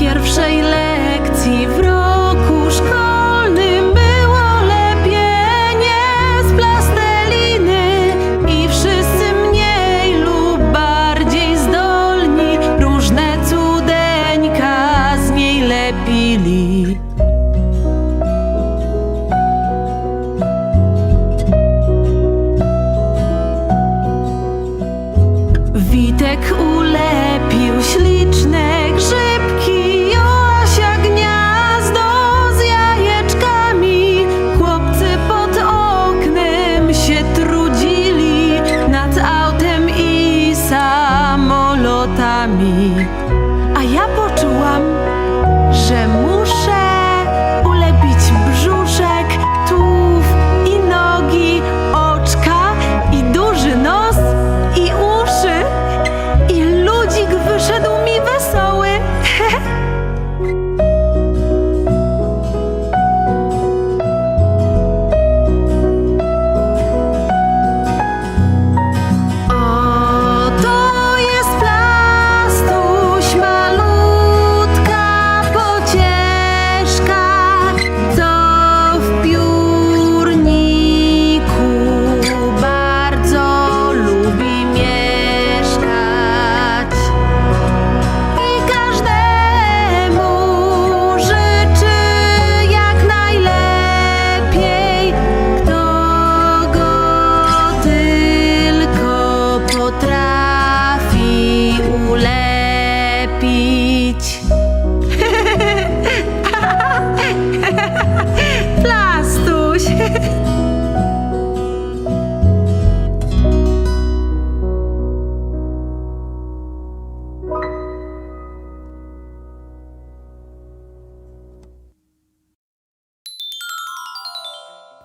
pierwszej lekcji.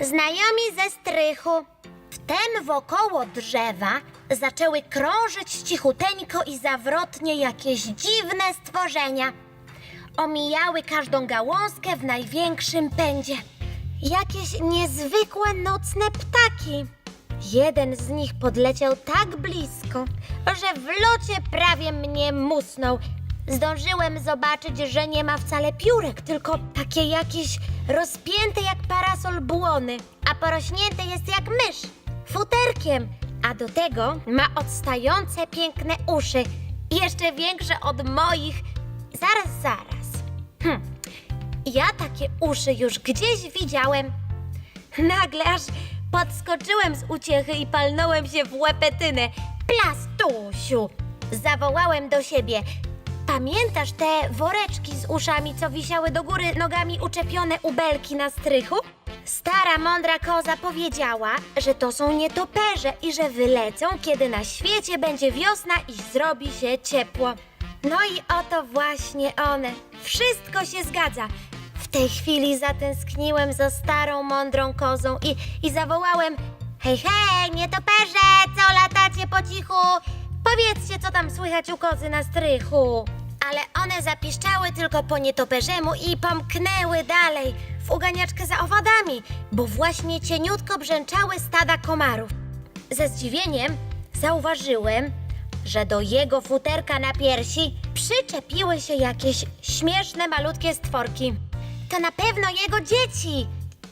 Znajomi ze strychu. Wtem wokoło drzewa zaczęły krążyć cichuteńko i zawrotnie jakieś dziwne stworzenia. Omijały każdą gałązkę w największym pędzie. Jakieś niezwykłe nocne ptaki. Jeden z nich podleciał tak blisko, że w locie prawie mnie musnął. Zdążyłem zobaczyć, że nie ma wcale piórek, tylko takie jakieś rozpięte jak parasol błony, a porośnięte jest jak mysz, futerkiem, a do tego ma odstające piękne uszy, jeszcze większe od moich. Zaraz, zaraz. Hm. Ja takie uszy już gdzieś widziałem. Nagle aż podskoczyłem z uciechy i palnąłem się w łepetynę. Plastusiu! Zawołałem do siebie. Pamiętasz te woreczki z uszami, co wisiały do góry nogami uczepione u belki na strychu? Stara, mądra koza powiedziała, że to są nietoperze i że wylecą, kiedy na świecie będzie wiosna i zrobi się ciepło. No i oto właśnie one. Wszystko się zgadza. W tej chwili zatęskniłem za starą, mądrą kozą i, i zawołałem Hej, hej, nietoperze, co latacie po cichu? Powiedzcie, co tam słychać u kozy na strychu. Ale one zapiszczały tylko po nietoperzemu i pomknęły dalej w uganiaczkę za owadami, bo właśnie cieniutko brzęczały stada komarów. Ze zdziwieniem zauważyłem, że do jego futerka na piersi przyczepiły się jakieś śmieszne, malutkie stworki. To na pewno jego dzieci!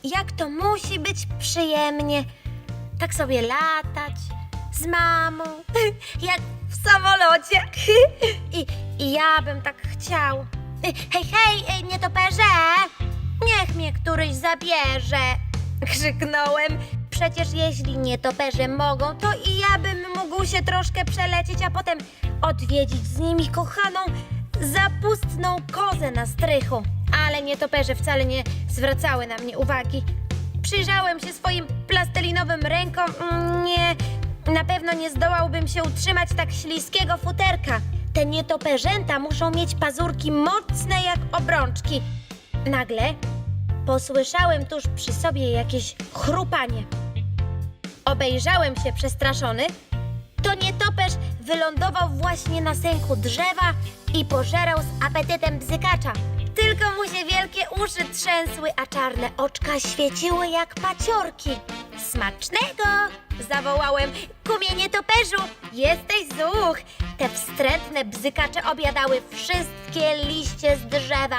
Jak to musi być przyjemnie. Tak sobie latać z mamą, jak w samolocie. I, I ja bym tak chciał. Hej, hej, nietoperze! Niech mnie któryś zabierze! Krzyknąłem. Przecież jeśli nietoperze mogą, to i ja bym mógł się troszkę przelecieć, a potem odwiedzić z nimi kochaną, zapustną kozę na strychu. Ale nietoperze wcale nie zwracały na mnie uwagi. Przyjrzałem się swoim plastelinowym rękom. Mm, Nie, na pewno nie zdołałbym się utrzymać tak śliskiego futerka. Te nietoperzęta muszą mieć pazurki mocne jak obrączki. Nagle posłyszałem tuż przy sobie jakieś chrupanie. Obejrzałem się przestraszony. To nietoperz wylądował właśnie na sęku drzewa i pożerał z apetytem bzykacza. Tylko mu się wielkie uszy trzęsły, a czarne oczka świeciły jak paciorki. Smacznego! Zawołałem. Kumie nietoperzu, jesteś zuch! Te wstrętne bzykacze obiadały wszystkie liście z drzewa.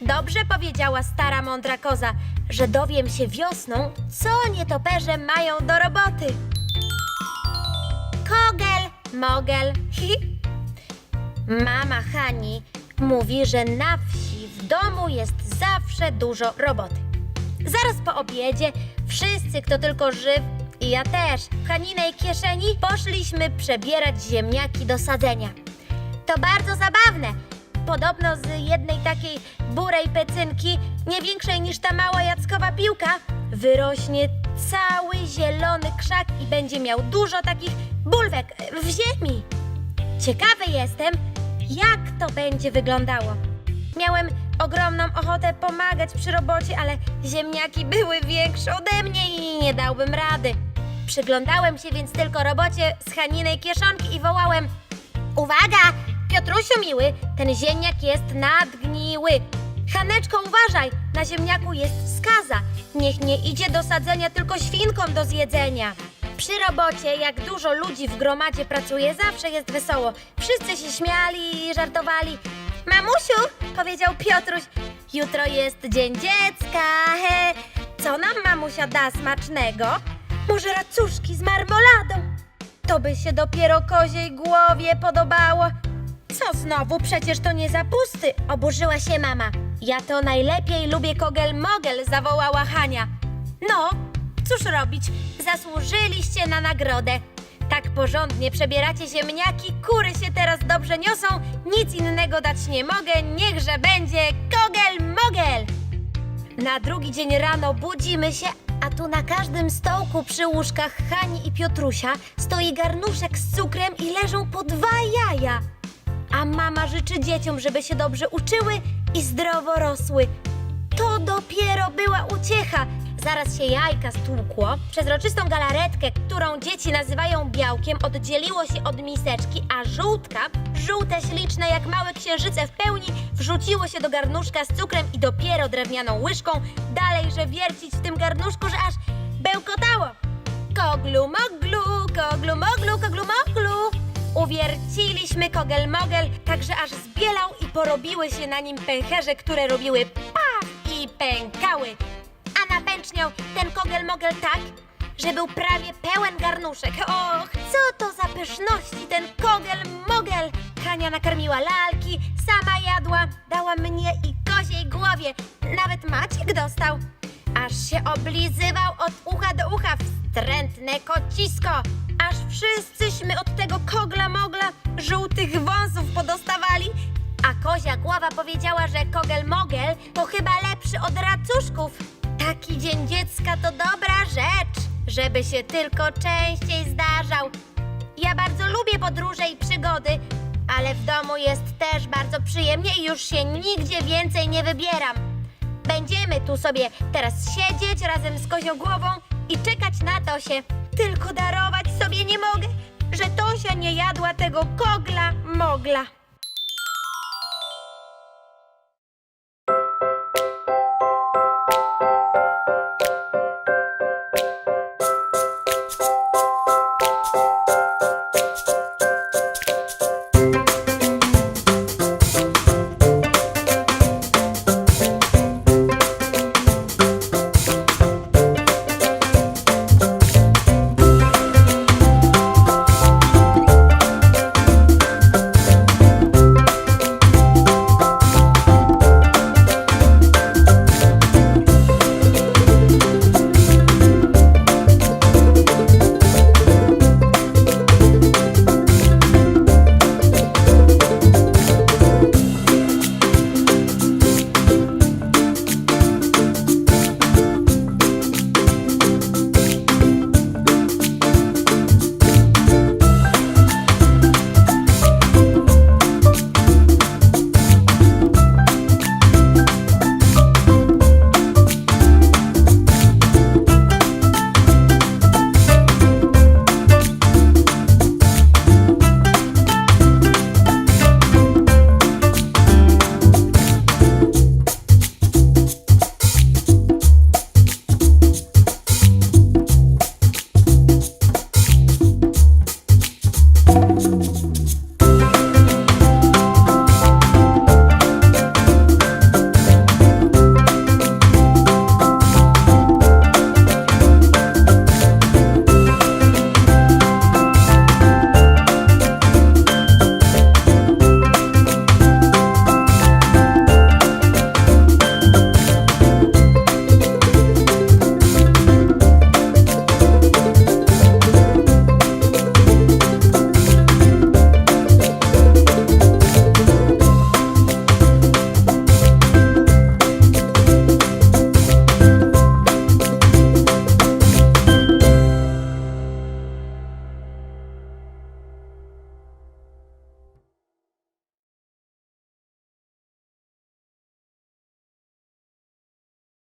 Dobrze powiedziała stara mądra koza, że dowiem się wiosną, co nietoperze mają do roboty. Kogel, mogel, hi. Mama Hani mówi, że na wsi w domu jest zawsze dużo roboty. Zaraz po obiedzie wszyscy, kto tylko żyw, i ja też, w Haninej kieszeni poszliśmy przebierać ziemniaki do sadzenia. To bardzo zabawne. Podobno z jednej takiej burej pecynki, nie większej niż ta mała jackowa piłka, wyrośnie cały zielony krzak i będzie miał dużo takich bulwek w ziemi. Ciekawy jestem, jak to będzie wyglądało. Miałem ogromną ochotę pomagać przy robocie, ale ziemniaki były większe ode mnie i nie dałbym rady. Przyglądałem się więc tylko robocie z Haninej kieszonki i wołałem Uwaga! Piotrusiu miły, ten ziemniak jest nadgniły. Haneczko, uważaj, na ziemniaku jest skaza. Niech nie idzie do sadzenia, tylko świnkom do zjedzenia. Przy robocie, jak dużo ludzi w gromadzie pracuje, zawsze jest wesoło. Wszyscy się śmiali i żartowali. Mamusiu, powiedział Piotruś, jutro jest dzień dziecka. He. Co nam mamusia da smacznego? Może racuszki z marmoladą? To by się dopiero koziej głowie podobało. Co znowu? Przecież to nie zapusty, oburzyła się mama. Ja to najlepiej lubię kogel-mogel, zawołała Hania. No, cóż robić? Zasłużyliście na nagrodę. Tak porządnie przebieracie ziemniaki, kury się teraz dobrze niosą, nic innego dać nie mogę, niechże będzie kogel-mogel. Na drugi dzień rano budzimy się, a tu na każdym stołku przy łóżkach Hani i Piotrusia stoi garnuszek z cukrem i leżą po dwa jaja. A mama życzy dzieciom, żeby się dobrze uczyły i zdrowo rosły. To dopiero była uciecha. Zaraz się jajka stłukło. Przezroczystą galaretkę, którą dzieci nazywają białkiem, oddzieliło się od miseczki, a żółtka, żółte, śliczne jak małe księżyce w pełni, wrzuciło się do garnuszka z cukrem i dopiero drewnianą łyżką dalej, że wiercić w tym garnuszku, że aż bełkotało. Koglu moglu, koglu moglu, koglu moglu. Uwierciliśmy kogel-mogel, tak że aż zbielał i porobiły się na nim pęcherze, które robiły paf i pękały. A napęczniał ten kogel-mogel tak, że był prawie pełen garnuszek. Och, co to za pyszności ten kogel-mogel! Hania nakarmiła lalki, sama jadła, dała mnie i koziej głowie. Nawet Maciek dostał. Aż się oblizywał od ucha do ucha, wstrętne kocisko. Aż wszyscyśmy od tego kogla-mogla żółtych wąsów podostawali. A kozia głowa powiedziała, że kogel-mogel to chyba lepszy od racuszków. Taki dzień dziecka to dobra rzecz, żeby się tylko częściej zdarzał. Ja bardzo lubię podróże i przygody, ale w domu jest też bardzo przyjemnie i już się nigdzie więcej nie wybieram. Będziemy tu sobie teraz siedzieć razem z kozią głową i czekać na Tosię. Tylko darować sobie nie mogę, że Tosia nie jadła tego kogla mogla.